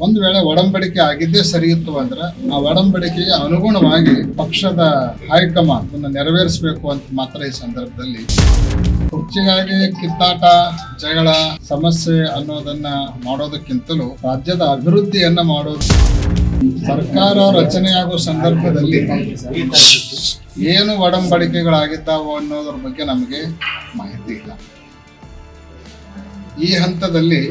ಒಂದು ವೇಳೆ ಒಡಂಬಡಿಕೆ ಆಗಿದ್ದೇ ಸರಿ ಇತ್ತು ಅಂದ್ರೆ ಆ ಒಡಂಬಡಿಕೆಗೆ ಅನುಗುಣವಾಗಿ ಪಕ್ಷದ ಹೈಕಮಾಂಡ್ ಅನ್ನು ನೆರವೇರಿಸಬೇಕು ಅಂತ ಮಾತ್ರ ಈ ಸಂದರ್ಭದಲ್ಲಿ. ಕುರ್ಚಿಗಾಗಿ ಕಿತ್ತಾಟ, ಜಗಳ, ಸಮಸ್ಯೆ ಅನ್ನೋದನ್ನ ಮಾಡೋದಕ್ಕಿಂತಲೂ ರಾಜ್ಯದ ಅಭಿವೃದ್ಧಿಯನ್ನ ಮಾಡೋದು. ಸರ್ಕಾರ ರಚನೆಯಾಗುವ ಸಂದರ್ಭದಲ್ಲಿ ಏನು ಒಡಂಬಡಿಕೆಗಳಾಗಿದ್ದಾವೋ ಅನ್ನೋದ್ರ ಬಗ್ಗೆ ನಮಗೆ ಮಾಹಿತಿ ಇಲ್ಲ. ಈ ಹಂತದಲ್ಲಿ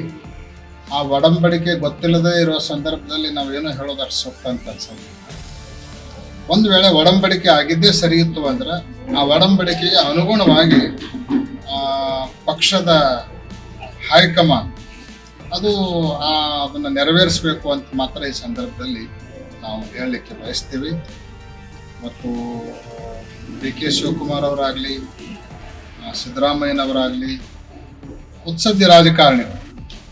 ಆ ಒಡಂಬಡಿಕೆ ಗೊತ್ತಿಲ್ಲದೆ ಇರೋ ಸಂದರ್ಭದಲ್ಲಿ ನಾವೇನು ಹೇಳೋದು ಅಷ್ಟು ಸೂಕ್ತ ಅಂತ ಅನ್ಸಲ್ಲ ಒಂದು ವೇಳೆ ಒಡಂಬಡಿಕೆ ಆಗಿದ್ದೇ ಸರಿ ಇತ್ತು ಅಂದ್ರೆ ಆ ಒಡಂಬಡಿಕೆಗೆ ಅನುಗುಣವಾಗಿ ಪಕ್ಷದ ಹೈಕಮಾಂಡ್ ಅದು ಅದನ್ನ ನೆರವೇರಿಸಬೇಕು ಅಂತ ಮಾತ್ರ ಈ ಸಂದರ್ಭದಲ್ಲಿ ನಾವು ಹೇಳಲಿಕ್ಕೆ ಬಯಸ್ತೀವಿ. ಮತ್ತು ಡಿ ಕೆ ಶಿವಕುಮಾರ್ ಅವರಾಗಲಿ ಸಿದ್ದರಾಮಯ್ಯನವರಾಗಲಿ, ಉತ್ಸದ್ಯ ರಾಜಕಾರಣಿಗಳು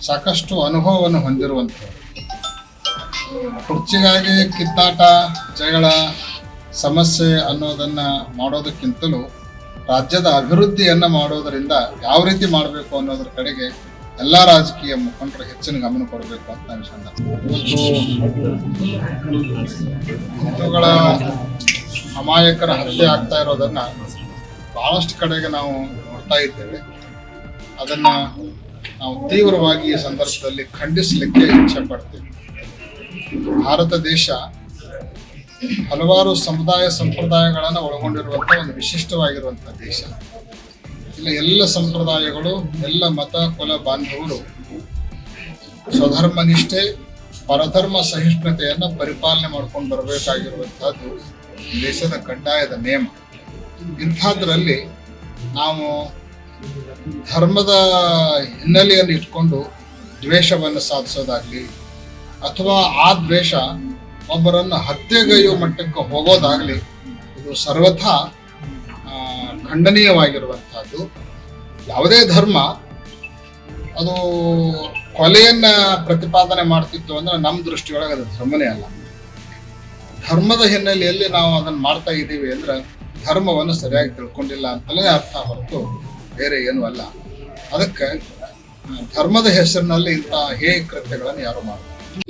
ಸಾಕಷ್ಟು ಅನುಭವವನ್ನು ಹೊಂದಿರುವಂಥವ್ರು. ಕುರ್ಚಿಗಾಗಿ ಕಿತ್ತಾಟ, ಜಗಳ, ಸಮಸ್ಯೆ ಅನ್ನೋದನ್ನ ಮಾಡೋದಕ್ಕಿಂತಲೂ ರಾಜ್ಯದ ಅಭಿವೃದ್ಧಿಯನ್ನ ಮಾಡೋದರಿಂದ ಯಾವ ರೀತಿ ಮಾಡಬೇಕು ಅನ್ನೋದ್ರ ಕಡೆಗೆ ಎಲ್ಲ ರಾಜಕೀಯ ಮುಖಂಡರು ಹೆಚ್ಚಿನ ಗಮನ ಕೊಡಬೇಕು ಅಂತ ಹಿಂದೂಗಳ ಅಮಾಯಕರ ಹತ್ಯೆ ಆಗ್ತಾ ಇರೋದನ್ನ ಬಹಳಷ್ಟು ಕಡೆಗೆ ನಾವು ನೋಡ್ತಾ ಇದ್ದೇವೆ. ಅದನ್ನ ನಾವು ತೀವ್ರವಾಗಿ ಈ ಸಂದರ್ಭದಲ್ಲಿ ಖಂಡಿಸಲಿಕ್ಕೆ ಇಚ್ಛೆ ಪಡ್ತೀವಿ. ಭಾರತ ದೇಶ ಹಲವಾರು ಸಮುದಾಯ ಸಂಪ್ರದಾಯಗಳನ್ನು ಒಳಗೊಂಡಿರುವಂಥ ಒಂದು ವಿಶಿಷ್ಟವಾಗಿರುವಂಥ ದೇಶ. ಇಲ್ಲ ಎಲ್ಲ ಸಂಪ್ರದಾಯಗಳು, ಎಲ್ಲ ಮತ, ಕುಲ, ಬಾಂಧವರು ಸ್ವಧರ್ಮ ನಿಷ್ಠೆ ಪರಧರ್ಮ ಸಹಿಷ್ಣುತೆಯನ್ನು ಪರಿಪಾಲನೆ ಮಾಡ್ಕೊಂಡು ಬರಬೇಕಾಗಿರುವಂತಹದ್ದು ದೇಶದ ಕಡ್ಡಾಯದ ನಿಯಮ. ಇಂಥದ್ರಲ್ಲಿ ನಾವು ಧರ್ಮದ ಹಿನ್ನೆಲೆಯನ್ನು ಇಟ್ಕೊಂಡು ದ್ವೇಷವನ್ನು ಸಾಧಿಸೋದಾಗ್ಲಿ ಅಥವಾ ಆ ದ್ವೇಷ ಒಬ್ಬರನ್ನು ಹತ್ಯೆಗೈಯುವ ಮಟ್ಟಕ್ಕೆ ಹೋಗೋದಾಗ್ಲಿ, ಇದು ಸರ್ವಥ ಖಂಡನೀಯವಾಗಿರುವಂಥದ್ದು. ಯಾವುದೇ ಧರ್ಮ ಅದು ಕೊಲೆಯನ್ನ ಪ್ರತಿಪಾದನೆ ಮಾಡ್ತಿತ್ತು ಅಂದ್ರೆ ನಮ್ಮ ದೃಷ್ಟಿಯೊಳಗೆ ಅದು ಧರ್ಮನೇ ಅಲ್ಲ. ಧರ್ಮದ ಹಿನ್ನೆಲೆಯಲ್ಲಿ ನಾವು ಅದನ್ನ ಮಾಡ್ತಾ ಇದ್ದೀವಿ ಅಂದ್ರೆ ಧರ್ಮವನ್ನು ಸರಿಯಾಗಿ ತಿಳ್ಕೊಂಡಿಲ್ಲ ಅಂತಲೇ ಅರ್ಥ ಹೊರತು ಬೇರೆ ಏನೂ ಅಲ್ಲ. ಅದಕ್ಕೆ ಧರ್ಮದ ಹೆಸರಿನಲ್ಲಿ ಇಂತಹ ಹೇ ಕೃತ್ಯಗಳನ್ನು ಯಾರು ಮಾಡ.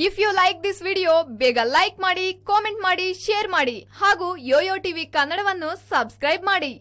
If you like this video ಬೇಗ ಲೈಕ್ ಮಾಡಿ ಕಾಮೆಂಟ್ ಮಾಡಿ ಶೇರ್ ಮಾಡಿ, ಹಾಗೂ ಯೋಯೋ ಟಿವಿ ಕನ್ನಡವನ್ನು ಸಬ್ಸ್ಕ್ರೈಬ್ ಮಾಡಿ.